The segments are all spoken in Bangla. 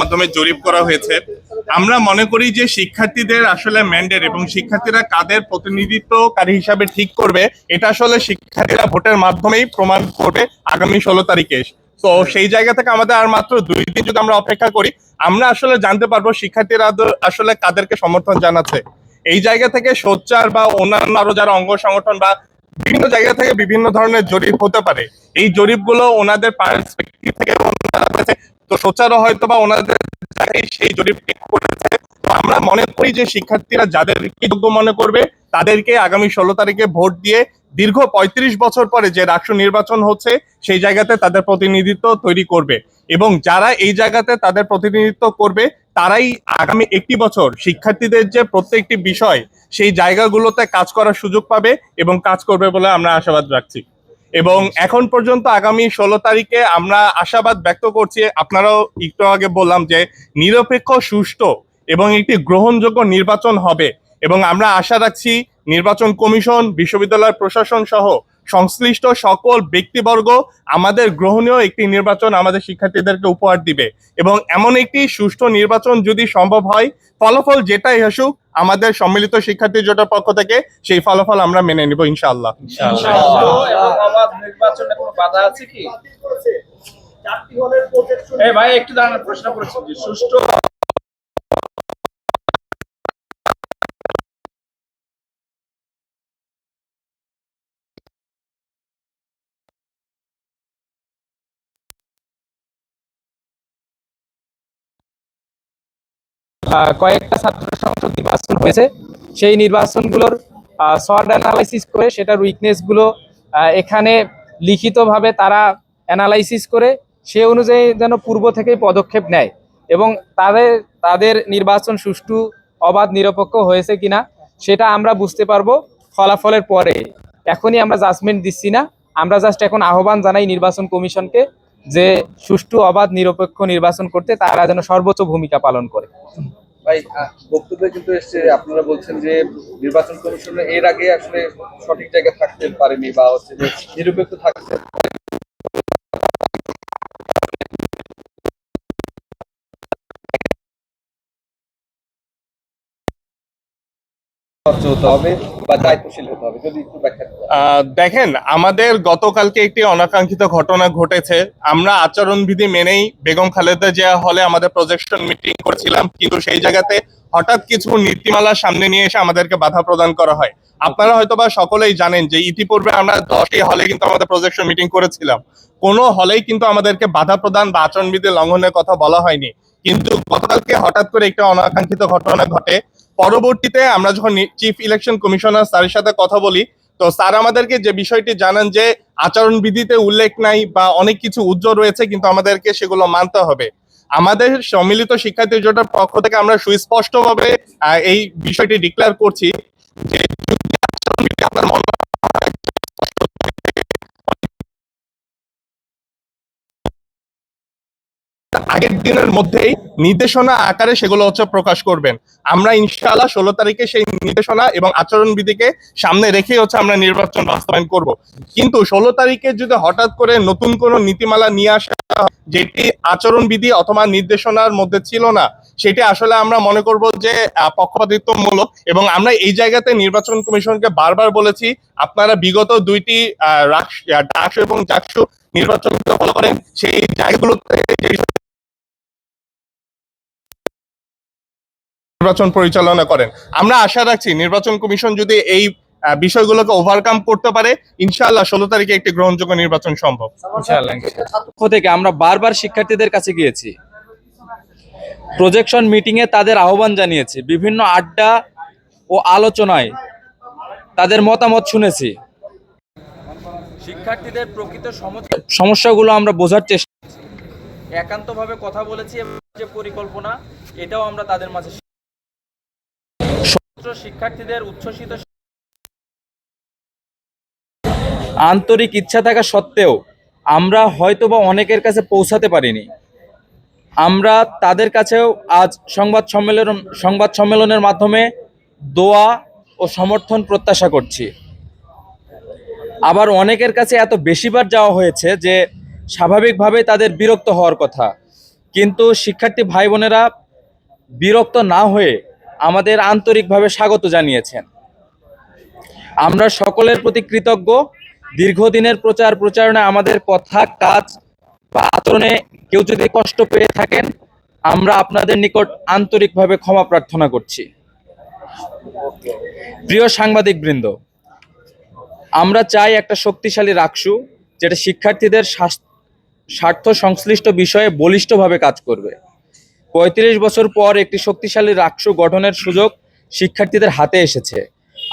মাধ্যমে জরিপ করা হয়েছে। আমরা মনে করি যে শিক্ষার্থীদের আসলে ম্যান্ডেট এবং শিক্ষার্থীরা কাদের প্রতিনিধিত্বকারী হিসাবে ঠিক করবে, এটা আসলে শিক্ষার্থীরা ভোটের মাধ্যমেই প্রমাণ করবে আগামী ষোলো তারিখে। তো সেই জায়গা থেকে আমাদের আর মাত্র দুই দিন যদি আমরা অপেক্ষা করি, আমরা আসলে জানতে পারব শিক্ষার্থীরা আসলে কাদেরকে সমর্থন জানাচ্ছে। এই জায়গা থেকে সোচ্চার বা অন্যান্য আরও যারা অঙ্গ সংগঠন বা বিভিন্ন জায়গা থেকে বিভিন্ন ধরনের জরিপ হতে পারে। এই জরিপগুলো ওনাদের পার্সপেক্টিভ থেকে তো সোচ্চারও হয়তো বা ওনাদের সেই জরিপ করেছে। আমরা মনে করি যে শিক্ষার্থীরা যাদেরকে যোগ্য মনে করবে, তাদেরকে আগামী ষোলো তারিখে ভোট দিয়ে দীর্ঘ পঁয়ত্রিশ বছর পরে যে রাষ্ট্র নির্বাচন হচ্ছে, সেই জায়গাতে তাদের প্রতিনিধিত্ব তৈরি করবে। এবং যারা এই জায়গাতে তাদের প্রতিনিধিত্ব করবে, তারাই আগামী একটি বছর শিক্ষার্থীদের যে প্রত্যেকটি বিষয়, সেই জায়গাগুলোতে কাজ করার সুযোগ পাবে এবং কাজ করবে বলে আমরা আশাবাদ রাখছি। এবং এখন পর্যন্ত আগামী ষোলো তারিখে আমরা আশাবাদ ব্যক্ত করছি, আপনারাও একটু আগে বললাম যে নিরপেক্ষ, সুষ্ঠু এবং একটি গ্রহণযোগ্য নির্বাচন হবে এবং আমরা আশা রাখছি নির্বাচন কমিশন, বিশ্ববিদ্যালয় প্রশাসন সহ সংশ্লিষ্ট সকল ব্যক্তিবর্গ আমাদের গ্রহণীয় একটি নির্বাচন আমাদের শিক্ষার্থীদেরকে উপহার দিবে। এবং এমন একটি সুষ্ঠু নির্বাচন যদি সম্ভব হয়, ফলাফল যেটাই আসুক, আমাদের সম্মিলিত শিক্ষার্থী জোটের পক্ষ থেকে সেই ফলাফল আমরা মেনে নিব ইনশাআল্লাহ। আছে কি ভাই, একটু দাঁড়ান, প্রশ্ন সুষ্ঠু কয়েকটা ছাত্র সংসদ নির্বাচন হয়েছে। সেই নির্বাচনগুলোর শর্ট অ্যানালাইসিস করে সেটার উইকনেসগুলো এখানে লিখিতভাবে তারা অ্যানালাইসিস করে সে অনুযায়ী যেন পূর্ব থেকেই পদক্ষেপ নেয় এবং তাদের তাদের নির্বাচন সুষ্ঠু, অবাধ, নিরপেক্ষ হয়েছে কিনা সেটা আমরা বুঝতে পারব ফলাফলের পরে। এখনই আমরা জাজমেন্ট দিচ্ছি না। আমরা জাস্ট এখন আহ্বান জানাই নির্বাচন কমিশনকে যে সুষ্ঠু, অবাধ, নিরপেক্ষ নির্বাচন করতে তারা যেন সর্বোচ্চ ভূমিকা পালন করে। ভাই বক্তব্যে কিন্তু এসছে, আপনারা বলছেন যে নির্বাচন কমিশন এর আগে আসলে সঠিক জায়গায় থাকতে পারেনি বা হচ্ছে যে নিরপেক্ষ থাকতে হতে হবে বা দায়িত্বশীল হতে হবে, যদি একটু ব্যাখ্যা দেখেন, আমাদের গতকালকে একটি অনাকাঙ্ক্ষিত ঘটনা ঘটেছে। আমরা আচরণবিধি মেনেই বেগম খালেদা জিয়া হলে আমাদের প্রজেকশন মিটিং করেছিলাম, কিন্তু সেই জায়গাতে হঠাৎ কিছু নীতিমালা সামনে নিয়ে এসে আমাদেরকে বাধা প্রদান করা হয়। আপনারা হয়তোবা সকলেই জানেন যে ইতিপূর্বে আমরা দশটি হলে কিন্তু আমাদের প্রজেকশন মিটিং করেছিলাম। কোনো হলেই কিন্তু আমাদেরকে বাধা প্রদান বা আচরণবিধি লঙ্ঘনের কথা বলা হয়নি। কিন্তু গতকালকে হঠাৎ করে একটা অনাকাঙ্ক্ষিত ঘটনা ঘটে। পরবর্তীতে আমরা যখন চিফ ইলেকশন কমিশনার স্যারের সাথে কথা বলি, তো স্যার আমাদেরকে যে বিষয়টি জানান যে আচরণবিধিতে উল্লেখ নাই বা অনেক কিছু উজ্জ্বল রয়েছে, কিন্তু আমাদেরকে সেগুলো মানতে হবে। আমাদের সম্মিলিত শিক্ষার্থী জোটের পক্ষ থেকে আমরা সুস্পষ্টভাবে এই বিষয়টি ডিক্লেয়ার করছি যে আগের দিনের মধ্যেই নির্দেশনা আকারে সেগুলো হচ্ছে প্রকাশ করবেন। আমরা ইনশাআল্লাহ ষোলো তারিখে সেই নির্দেশনা এবং আচরণবিধিকে সামনে রেখে হচ্ছে আমরা নির্বাচন বাস্তবায়ন করব। কিন্তু ষোলো তারিখে যদি হঠাৎ করে নতুন কোনো নীতিমালা নিয়ে আসা যেটি আচরণবিধি অথবা নির্দেশনার মধ্যে ছিল না, সেটি আসলে আমরা মনে করব যে পক্ষপাতিত্বমূলক এবং আমরা এই জায়গাতে নির্বাচন কমিশনকে বারবার বলেছি, আপনারা বিগত দুইটি ডাকসু এবং জাকসু নির্বাচন করেন সেই জায়গাগুলোতে নির্বাচন পরিচালনা করেন। আমরা আশা রাখছি নির্বাচন কমিশন যদি এই বিষয়গুলোকে ওভারকাম করতে পারে, ইনশাআল্লাহ ষোলো তারিখে একটি গ্রহণযোগ্য নির্বাচন সম্ভব। থেকে আমরা বারবার শিক্ষার্থীদের কাছে গিয়েছি। প্রজেকশন মিটিং এ তাদের আহ্বান জানিয়েছি। বিভিন্ন আড্ডা ও আলোচনায় তাদের মতামত শুনেছি। শিক্ষার্থীদের প্রকৃত সম- সমস্যাগুলো আমরা বোঝার চেষ্টা। একান্তভাবে কথা বলেছি যে পরিকল্পনা, এটাও আমরা তাদের মাঝে শিক্ষার্থীদের উচ্ছ্বসিত আন্তরিক ইচ্ছা থাকা সত্ত্বেও আমরা হয়তোবা অনেকের কাছে পৌঁছাতে পারিনি। আমরা তাদের কাছেও আজ সংবাদ সম্মেলন সংবাদ সম্মেলনের মাধ্যমে দোয়া ও সমর্থন প্রত্যাশা করছি। আবার অনেকের কাছে এত বেশিবার যাওয়া হয়েছে যে স্বাভাবিকভাবে তাদের বিরক্ত হওয়ার কথা। কিন্তু শিক্ষার্থী ভাই বোনেরা বিরক্ত না হয়ে আমাদের আন্তরিকভাবে স্বাগত জানিয়েছেন। আমরা সকলের প্রতি কৃতজ্ঞ। দীর্ঘদিনের প্রচার প্রচারণা আমাদের কথা, কাজ বা আচরণে কেউ যদি কষ্ট পেয়ে থাকেন, আমরা আপনাদের নিকট আন্তরিকভাবে ক্ষমা প্রার্থনা করছি। প্রিয় সাংবাদিক বৃন্দ আমরা চাই একটা শক্তিশালী রাকসু, যেটা শিক্ষার্থীদের স্বার্থ সংশ্লিষ্ট বিষয়ে বলিষ্ঠভাবে কাজ করবে। পঁয়ত্রিশ বছর পর একটি শক্তিশালী রাকসু গঠনের সুযোগ শিক্ষার্থীদের হাতে এসেছে।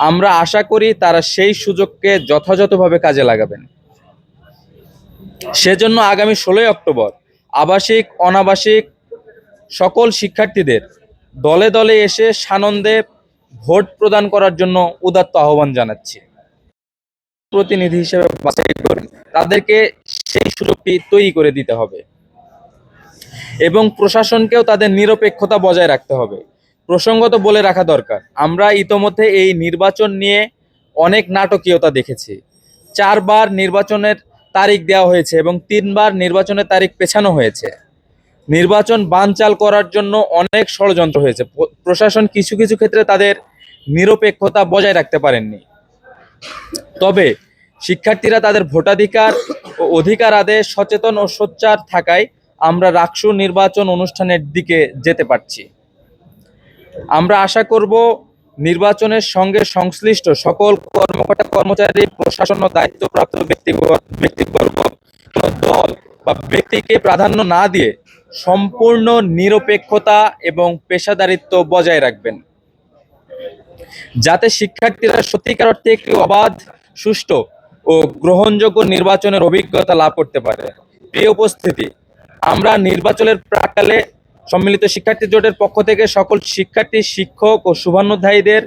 আমরা আশা করি তারা সেই সুযোগকে যথাযথভাবে কাজে লাগাবেন। সেজন্য আগামী ষোলোই অক্টোবর আবাসিক, অনাবাসিক সকল শিক্ষার্থীদের দলে দলে এসে সানন্দে ভোট প্রদান করার জন্য উদাত্ত আহ্বান জানাচ্ছি। প্রতিনিধি হিসেবে বাছাই করেন। তাদেরকে সেই সুযোগটি তৈরি করে দিতে হবে। এবং প্রশাসনকেও তাদের নিরপেক্ষতা বজায় রাখতে হবে। প্রসঙ্গত বলে রাখা দরকার, আমরা ইতোমধ্যে এই নির্বাচন নিয়ে অনেক নাটকীয়তা দেখেছি। চারবার নির্বাচনের তারিখ দেওয়া হয়েছে এবং তিনবার নির্বাচনের তারিখ পেছানো হয়েছে। নির্বাচন বানচাল করার জন্য অনেক ষড়যন্ত্র হয়েছে। প্রশাসন কিছু কিছু ক্ষেত্রে তাদের নিরপেক্ষতা বজায় রাখতে পারেননি। তবে শিক্ষার্থীরা তাদের ভোটাধিকার ও অধিকার আদেশ সচেতন ও সোচ্চার থাকায় আমরা রাকসু নির্বাচন অনুষ্ঠানের দিকে যেতে পারছি। আমরা আশা করব নির্বাচনের সঙ্গে সংশ্লিষ্ট সকল কর্মকর্তা কর্মচারী, প্রশাসন ও দায়িত্বপ্রাপ্ত ব্যক্তিবর্গ দল বা ব্যক্তিকে প্রাধান্য না দিয়ে সম্পূর্ণ নিরপেক্ষতা এবং পেশাদারিত্ব বজায় রাখবেন। যাতে শিক্ষার্থীরা সত্যিকার অর্থে একটি অবাধ, সুষ্ঠু ও গ্রহণযোগ্য নির্বাচনের অভিজ্ঞতা লাভ করতে পারে। প্রিয় উপস্থিতি আমরা নির্বাচনের প্রাকালে সম্মিলিত শিক্ষার্থী জোটের পক্ষ থেকে সকল শিক্ষার্থী শিক্ষক ও শুভানুধ্যায়ীদের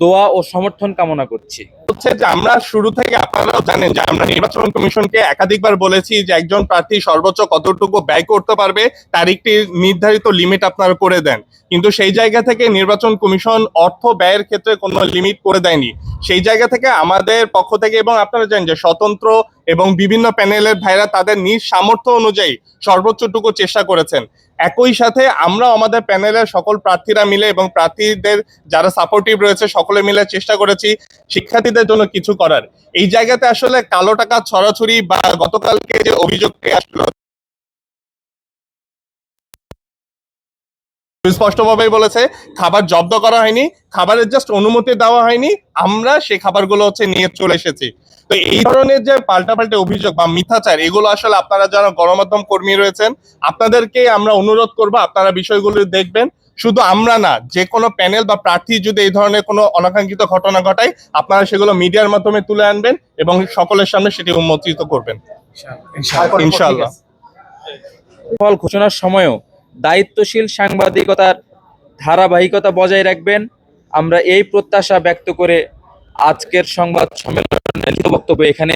দোয়া ও সমর্থন কামনা করছি। হচ্ছে যে আমরা শুরু থেকে আপনারাও জানেন যে আমরা নির্বাচন কমিশনকে একাধিকবার বলেছি যে একজন প্রার্থী সর্বোচ্চ কতটুকু ব্যয় করতে পারবে, তার একটি নির্ধারিত লিমিট আপনারা করে দেন। কিন্তু সেই জায়গা থেকে নির্বাচন কমিশন অর্থ ব্যয়ের ক্ষেত্রে কোনো লিমিট করে দেয়নি। সেই জায়গা থেকে আমাদের পক্ষ থেকে এবং আপনারা জানেন যে স্বতন্ত্র এবং বিভিন্ন প্যানেলের ভাইরা তাদের নিজ সামর্থ্য অনুযায়ী সর্বোচ্চটুকু চেষ্টা করেছেন। একই সাথে আমরা আমাদের প্যানেলের সকল প্রার্থীরা মিলে এবং প্রার্থীদের যারা সাপোর্টিভ রয়েছে সকলে মিলে চেষ্টা করেছি শিক্ষার্থীদের জন্য কিছু করার। এই জায়গাতে আসলে কালো টাকা ছড়াছড়ি বা গতকালকে যে অভিযোগটি আসলো স্পষ্টভাবেই বলেছে খাবার জব্দ করা হয়নি খাবারের জাস্ট অনুমতি দেওয়া হয়নি আমরা সেই খাবারগুলো হচ্ছে নিয়ে চলে এসেছি। তো এই ধরনের যে পাল্টাপাল্টে অভিযোগ বা মিথ্যাচার এগুলো আসলে আপনারা যারা গণমাধ্যম কর্মী রয়েছেন আপনাদেরকে আমরা অনুরোধ করব আপনারা বিষয়গুলো দেখবেন। শুধু আমরা না যে কোনো প্যানেল বা প্রার্থী যদি এই ধরনের কোনো অনাকাঙ্ক্ষিত ঘটনা ঘটায় আপনারা সেগুলো মিডিয়ার মাধ্যমে তুলে আনবেন এবং সকলের সামনে সেটি উন্মোচিত করবেন। ইনশাআল্লাহ। ফল ঘোষণার সময়ও দায়িত্বশীল সাংবাদিকতার ধারাবাহিকতা বজায় রাখবেন। আমরা এই প্রত্যাশা ব্যক্ত করে আজকের সংবাদ সম্মেলনের বক্তব্য এখানে